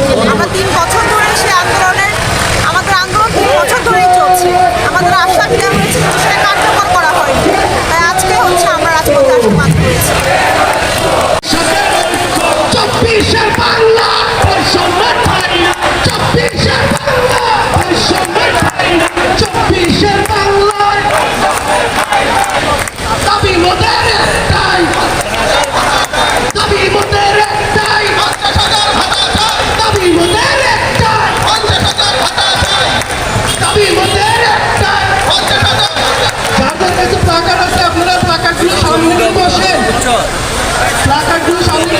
Thank you. সামনে বসে। Plucker two সামনে